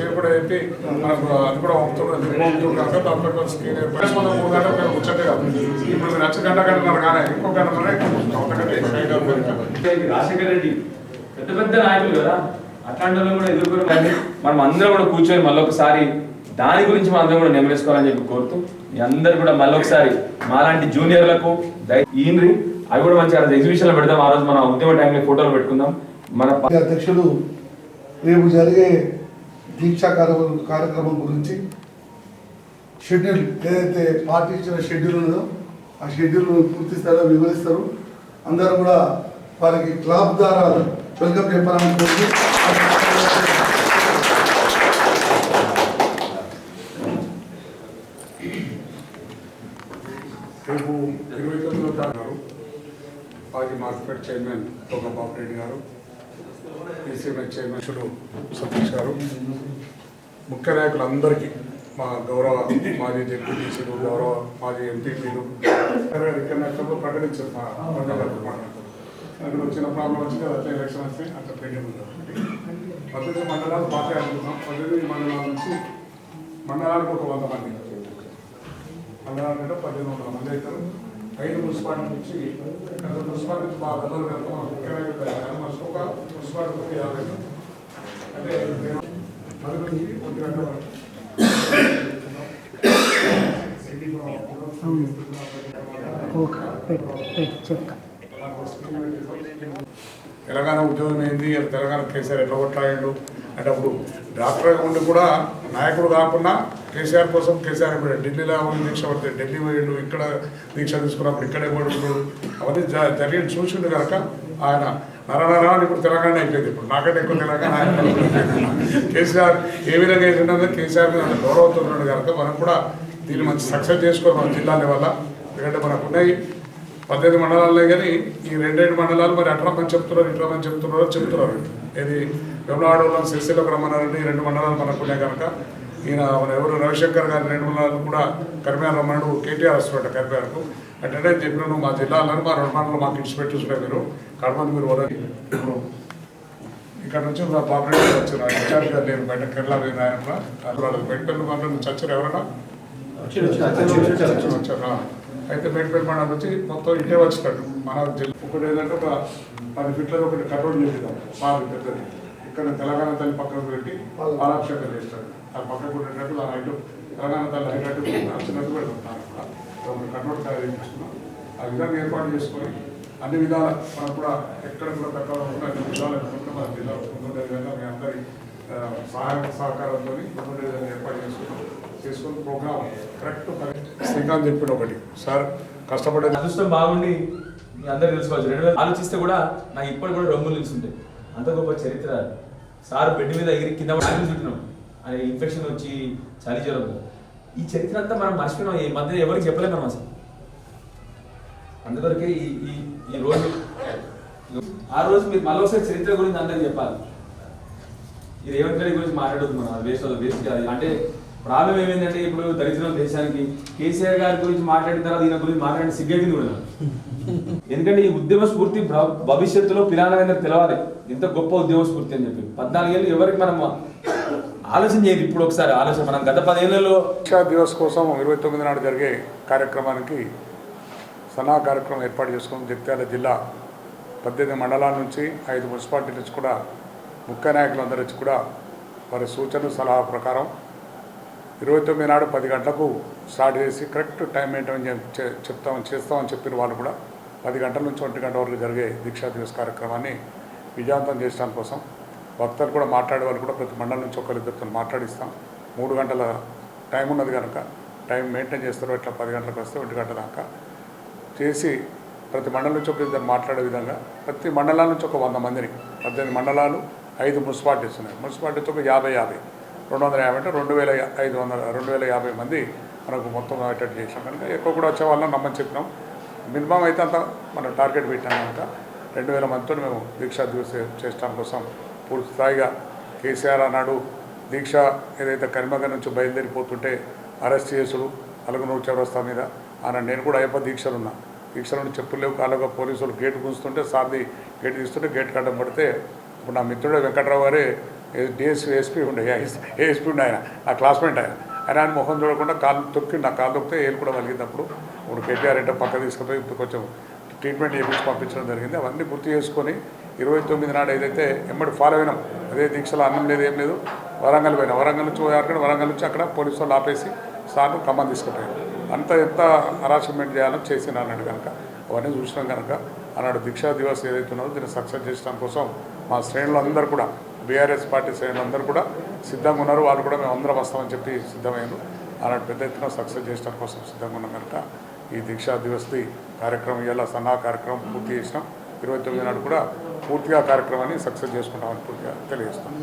Screen కూడా చెప్పి మనకు అది కూడా కనుక దాంట్లో కొంచెం స్క్రీన్ మనం మూడు గంటలు మేము ముచ్చటే కాదు. ఇప్పుడు మీరు వచ్చి గంట గంటన్నర కానీ ఇంకో గంటన్నర అంతకంటే సైడ్ రాజశేఖర రెడ్డి. పెద్ద పెద్ద నాయకులు కదా. అట్లాంటి కూడా ఎదుర్కొని కానీ మనం అందరం కూడా కూర్చొని మళ్ళీ ఒకసారి దాని గురించి మనం అందరం కూడా నెమరేసుకోవాలని చెప్పి కోరుతూ మీ అందరు కూడా మళ్ళీ ఒకసారి మాలాంటి జూనియర్లకు ఈయనరి అవి కూడా మంచి ఎగ్జిబిషన్లో పెడదాం. ఆ రోజు మన ఉద్యమ టైంలో ఫోటోలు పెట్టుకుందాం. మన అధ్యక్షుడు రేపు జరిగే దీక్షా కార్యక్రమం కార్యక్రమం గురించి షెడ్యూల్ ఏదైతే పార్టీ ఇచ్చిన షెడ్యూల్ ఉన్నదో ఆ షెడ్యూల్ పూర్తి స్థాయిలో వివరిస్తారు. అందరూ కూడా వారికి క్లాబ్ ద్వారా వెల్కమ్ చెప్పాలని కోరుతూ రేపు ఇరవై తొమ్మిదో తారీఖు మాజీ మార్కెట్ చైర్మన్ తోక గారు ఈసీఎంఎస్ చైర్మన్షుడు సతీష్ గారు. ముఖ్య నాయకులందరికీ మా గౌరవ మాజీ డిప్యూటీసీలు గౌరవ మాజీ ఎంపీపీలు ఇక్కడ ప్రకటించారు మా మండలాలు అక్కడ వచ్చిన ప్రాబ్లం వచ్చింది అట్లా ఎలక్షన్ వస్తే అట్లా పెండింగ్ ఉంది. పద్దెనిమిది మండలాలు పార్టీ అనుకున్నాం పద్దెనిమిది మండలాల నుంచి మండలానికి ఒక వంద మంది. మండలాలు అంటే పద్దెనిమిది వందల మంది అవుతారు. ఐదు మున్సిపాలిటీ నుంచి గత మున్సిపాలిటీ నుంచి మా గతంలో కనుక ముఖ్యమైన ఒక మున్సిపాలిటీ నుంచి యాభై. అంటే పది నుంచి ఒంటి గంట వరకు. తెలంగాణ ఉద్యోగం ఏంది? తెలంగాణ కేసీఆర్ ఎట్లా కొట్లాడాడు? అంటే అప్పుడు డాక్టర్గా ఉండి కూడా నాయకుడు కాకుండా కేసీఆర్ కోసం కేసీఆర్ ఇప్పుడు ఢిల్లీలో పోయి దీక్ష పడితే ఢిల్లీ పోయిండు ఇక్కడ దీక్ష తీసుకున్నప్పుడు ఇక్కడే పడుతున్నాడు అవన్నీ జ- జరిగి చూసిండు కనుక ఆయన నరనరా ఇప్పుడు తెలంగాణ అయిపోయింది. ఇప్పుడు నాకంటే ఎక్కువ తెలంగాణ కేసీఆర్ ఏ విధంగా చేసిండో కేసీఆర్ మీద గౌరవంతో ఉన్నాడు కనుక మనం కూడా దీన్ని మంచి సక్సెస్ చేసుకోవాలి మన జిల్లాల వల్ల. ఎందుకంటే మనకు ఉన్నాయి పద్దెనిమిది మండలాలే కానీ ఈ రెండేడు మండలాలు మరి అట్లా మంది చెప్తున్నారు ఇట్లా మంది చెప్తున్నారు చెప్తున్నారు. ఇది వెమలాడ వాళ్ళని సిరిసిల్లకు రమ్మన్నారంటే ఈ రెండు మండలాలు మనకు ఉన్నాయి కనుక. ఈయన మన ఎవరు రవిశంకర్ గారి రెండు మండలాలు కూడా కరిమేర రమ్మన్నాడు కేటీఆర్ వస్తున్నట్ట కరిమేరకు. అంటే చెప్పినాను మా జిల్లాలో మా రెండు మండలం మాకు పెట్టుకున్నారు మీరు. కడమంది మీరు ఇప్పుడు ఇక్కడ నుంచి బాబు వచ్చారు. ఇన్ఛార్జ్ గారు నేను బయట కేరళ పోయిన ఆయన మెడికల్ మండలం నుంచి వచ్చారు ఎవరైనా. అయితే మేడ్పల్లి మండలం వచ్చి మొత్తం ఇటే వచ్చినట్టు మన జిల్లా. ఒకటి ఏంటంటే ఒక పది ఫీట్లలో ఒకటి కట్రోల్ చేపిద్దాం పాలు పెద్దది. ఇక్కడ తెలంగాణ తల్లి పక్కన పెట్టి పాలాభిషేకం చేస్తాడు ఆ పక్కకు ఉండేటట్టు దాని హైట్ తెలంగాణ తల్లి పెడుతుంటాను కూడా ఒక కట్రోల్ తయారు చేస్తున్నాం. ఆ విధంగా ఏర్పాటు చేసుకొని అన్ని విధాల మనం కూడా ఎక్కడ కూడా తక్కువ అన్ని విధాలు ఎక్కడ మన జిల్లా ముందుండే విధంగా మీ అందరి ఆ, సహాయ సహకారంతో ముందుండే విధంగా ఏర్పాటు చేసుకున్నాం చేసుకుని ప్రోగ్రామ్. కరెక్ట్ శ్రీకాంత్ చెప్పిన ఒకటి. సార్ కష్టపడే అదృష్టం బాగుండి. మీ అందరూ తెలుసుకోవచ్చు రెండు వేల ఆలోచిస్తే కూడా నాకు ఇప్పటికి కూడా రొమ్ములు నిలుస్తుంటాయి. అంత గొప్ప చరిత్ర. సార్ బెడ్ మీద ఎగిరి కింద ఆగి చుట్టినాం అనే ఇన్ఫెక్షన్ వచ్చి చలి జ్వరం. ఈ చరిత్ర అంతా మనం మర్చిపోయినాం. ఈ మధ్య ఎవరికి చెప్పలేము మనం అసలు. అందుకొరకే ఈ ఈ ఈ రోజు ఆ రోజు మీరు మళ్ళీ ఒకసారి చరిత్ర గురించి అందరికి చెప్పాలి. ఈ రేవంత్ రెడ్డి గురించి మాట్లాడదు మనం. వేస్ట్ వేస్ట్ కాదు అంటే ప్రాబ్లం ఏమైందంటే ఇప్పుడు దరిద్రం దేశానికి. కేసీఆర్ గారి గురించి మాట్లాడిన తర్వాత ఈయన గురించి మాట్లాడిన సిగ్గైంది కూడా. ఎందుకంటే ఈ ఉద్యమ స్ఫూర్తి భవిష్యత్తులో పిల్లలందరూ తెలవాలి. ఇంత గొప్ప ఉద్యమ స్ఫూర్తి అని చెప్పి. పద్నాలుగేళ్ళు ఎవరికి మనం ఆలోచన చేయదు ఇప్పుడు ఒకసారి ఆలోచన. మనం గత పదేళ్ళలో శిక్షా దివస్ కోసం ఇరవై తొమ్మిది నాడు జరిగే కార్యక్రమానికి సన్నా కార్యక్రమం ఏర్పాటు చేసుకుని జగిత్యాల జిల్లా పద్దెనిమిది మండలాల నుంచి ఐదు మున్సిపాలిటీ నుంచి కూడా ముఖ్య నాయకులందరూ వచ్చి కూడా వారి సూచనలు సలహా ప్రకారం ఇరవై తొమ్మిది నాడు పది గంటలకు స్టార్ట్ చేసి కరెక్ట్ టైం మెయింటైన్ చే- చెప్తామని చేస్తామని చెప్పిన వాళ్ళు కూడా పది గంటల నుంచి ఒంటి గంట వరకు జరిగే దీక్షా దివస్ కార్యక్రమాన్ని విజయవంతం చేయడం కోసం. భక్తులు కూడా మాట్లాడే వాళ్ళు కూడా ప్రతి మండలం నుంచి ఒకరిద్దరితో మాట్లాడిస్తాం. మూడు గంటల టైం ఉన్నది కనుక టైం మెయింటైన్ చేస్తారు ఇట్లా పది గంటలకు వస్తే ఒంటి గంట దాకా చేసి ప్రతి మండలం నుంచి ఒకరిద్దరు మాట్లాడే విధంగా ప్రతి మండలాల నుంచి ఒక వంద మందిని పద్దెనిమిది మండలాలు ఐదు మున్సిపాలిటీస్ ఉన్నాయి. మున్సిపాలిటీస్ ఒక యాభై యాభై. రెండు వందల యాభై అంటే రెండు వేల ఐదు వందల రెండు వేల యాభై మంది మనకు మొత్తం అటెండ్ చేసాం కనుక ఎక్కువ కూడా వచ్చే వాళ్ళని నమ్మని చెప్పినాం. మినిమం అయితే అంత మనం టార్గెట్ పెట్టాం కనుక రెండు వేల మందితో మేము దీక్షా దివస్ చేస్తాం కోసం పూర్తి స్థాయిగా. కేసీఆర్ అన్నాడు దీక్ష ఏదైతే కరీంనగర్ నుంచి బయలుదేరిపోతుంటే అరెస్ట్ చేసుడు అలగనూరు చౌరస్తా మీద ఆయన నేను కూడా అయ్యప్ప దీక్షలు ఉన్నా. దీక్ష చెప్పులు లేవు. కాళ్ళగా పోలీసులు గేట్ గుంజుతుంటే సార్ది గేట్ తీస్తుంటే గేట్ కట్టం పడితే ఇప్పుడు నా మిత్రుడే వెంకట్రావు గారే డిఎస్ ఎస్పీ ఉండే ఏఎస్పీ ఉండే ఆయన ఆ క్లాస్మేట్ ఆయన. ఆయన ఆయన ముఖం చూడకుండా కాళ్ళు తొక్కి నా కాళ్ళు తొక్కితే ఏలు కూడా వలిగినప్పుడు ఇప్పుడు కేటీఆర్ అంటే పక్క తీసుకుపోయి ఇప్పుడు కొంచెం ట్రీట్మెంట్ చేయించి పంపించడం జరిగింది. అవన్నీ గుర్తు చేసుకొని ఇరవై తొమ్మిది నాడు ఏదైతే ఎమ్మడి ఫాలో అయినాం అదే దీక్షలో అన్నం లేదు ఏం లేదు వరంగల్ పోయినా. వరంగల్ నుంచి పోయారు వరంగల్ నుంచి అక్కడ పోలీసు వాళ్ళు ఆపేసి సార్లు ఖమ్మం తీసుకుపోయారు. అంత ఎంత హరాస్మెంట్ చేయాలో చేసిన అన్నాడు కనుక. అవన్నీ చూసినాం కనుక. ఆనాడు దీక్షా దివస్ ఏదైతే ఉన్నదో దీన్ని సక్సెస్ చేసడం కోసం మా శ్రేణులు అందరూ కూడా బీఆర్ఎస్ పార్టీ శ్రేణులు అందరూ కూడా సిద్ధంగా ఉన్నారు. వాళ్ళు కూడా మేము అందరం వస్తామని చెప్పి సిద్ధమయ్యారు. ఆనాడు పెద్ద ఎత్తున సక్సెస్ చేయడం కోసం సిద్ధంగా ఉన్నాం కనుక ఈ దీక్షా దివస్ది కార్యక్రమం ఇలా సన్నా కార్యక్రమం పూర్తి చేసినాం. ఇరవై తొమ్మిది నాడు కూడా పూర్తిగా కార్యక్రమాన్ని సక్సెస్ చేసుకుంటామని పూర్తిగా తెలియజేస్తున్నాం.